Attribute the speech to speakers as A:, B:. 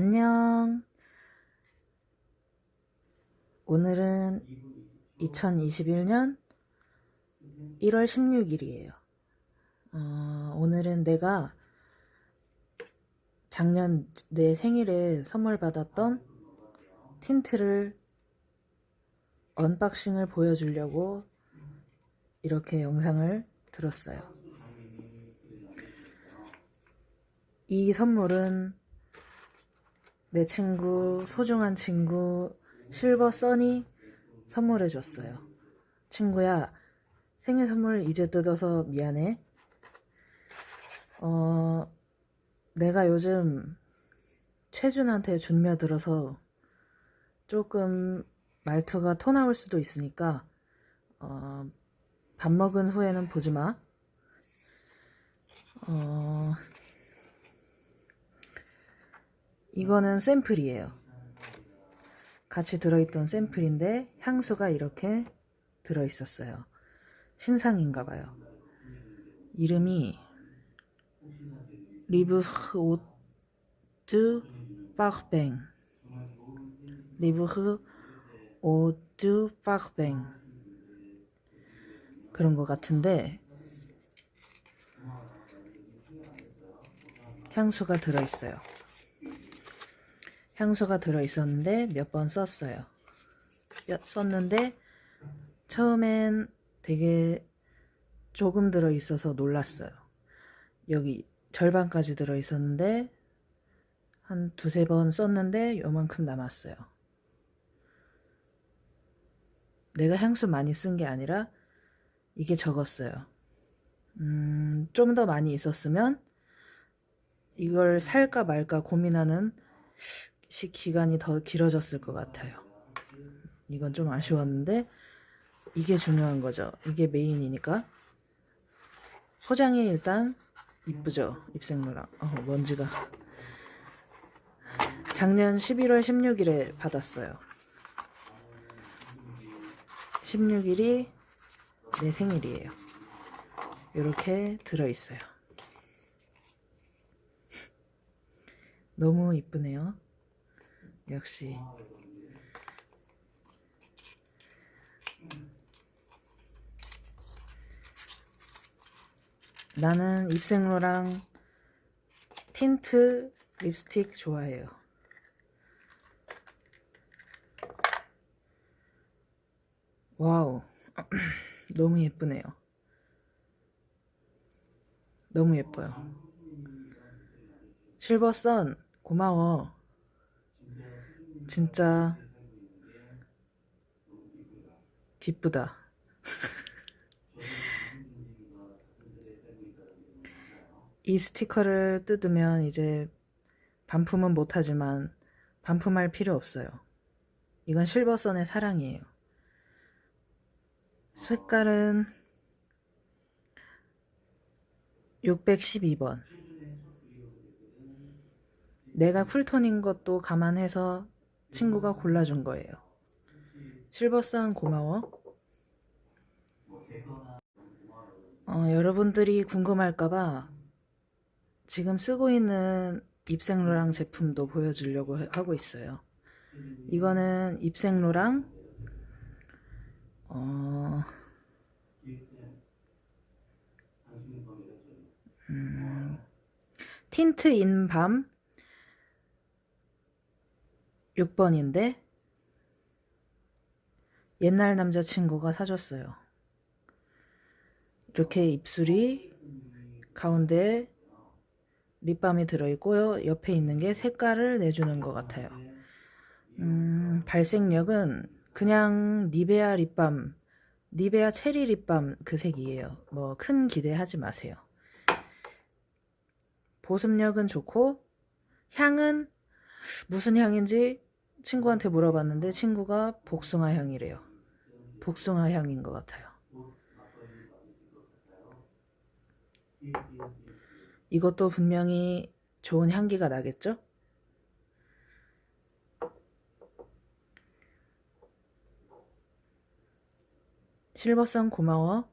A: 안녕. 오늘은 2021년 1월 16일이에요. 어, 오늘은 내가 작년 내 생일에 선물 받았던 틴트를 언박싱을 보여주려고 이렇게 영상을 들었어요. 이 선물은 내 친구, 소중한 친구, 실버 써니 선물해 줬어요. 친구야, 생일 선물 이제 뜯어서 미안해. 어, 내가 요즘 최준한테 준며 들어서 조금 말투가 토 나올 수도 있으니까, 어, 밥 먹은 후에는 보지 마. 어, 이거는 샘플이에요. 같이 들어있던 샘플인데 향수가 이렇게 들어있었어요. 신상인가 봐요. 이름이 리브 오드 파크뱅 리브 오드 파크뱅 그런 것 같은데 향수가 들어있어요. 향수가 들어있었는데 몇 번 썼어요. 몇- 썼는데 처음엔 되게 조금 들어있어서 놀랐어요. 여기 절반까지 들어있었는데 한 두세 번 썼는데 요만큼 남았어요. 내가 향수 많이 쓴 게 아니라 이게 적었어요. 음, 좀 더 많이 있었으면 이걸 살까 말까 고민하는 시 기간이 더 길어졌을 것 같아요. 이건 좀 아쉬웠는데 이게 중요한 거죠. 이게 메인이니까 포장이 일단 이쁘죠. 입생로랑 어, 먼지가 작년 11월 16일에 받았어요. 16일이 내 생일이에요. 이렇게 들어있어요. 너무 이쁘네요. 역시 나는 입생로랑 틴트 립스틱 좋아해요. 와우, 너무 예쁘네요. 너무 예뻐요. 실버선 고마워. 진짜 기쁘다. 이 스티커를 뜯으면 이제 반품은 못하지만 반품할 필요 없어요. 이건 실버선의 사랑이에요. 색깔은 612번. 내가 쿨톤인 것도 감안해서 친구가 골라준 거예요. 실버선 고마워. 어, 여러분들이 궁금할까봐 지금 쓰고 있는 입생로랑 제품도 보여주려고 해- 하고 있어요. 이거는 입생로랑 어, 음, 틴트 인밤 6번인데 옛날 남자친구가 사줬어요. 이렇게 입술이 가운데 립밤이 들어있고요. 옆에 있는 게 색깔을 내주는 것 같아요. 음, 발색력은 그냥 니베아 립밤, 니베아 체리 립밤 그 색이에요. 뭐 큰 기대하지 마세요. 보습력은 좋고 향은 무슨 향인지 친구한테 물어봤는데 친구가 복숭아 향이래요. 복숭아 향인 것 같아요. 이것도 분명히 좋은 향기가 나겠죠? 실버선 고마워.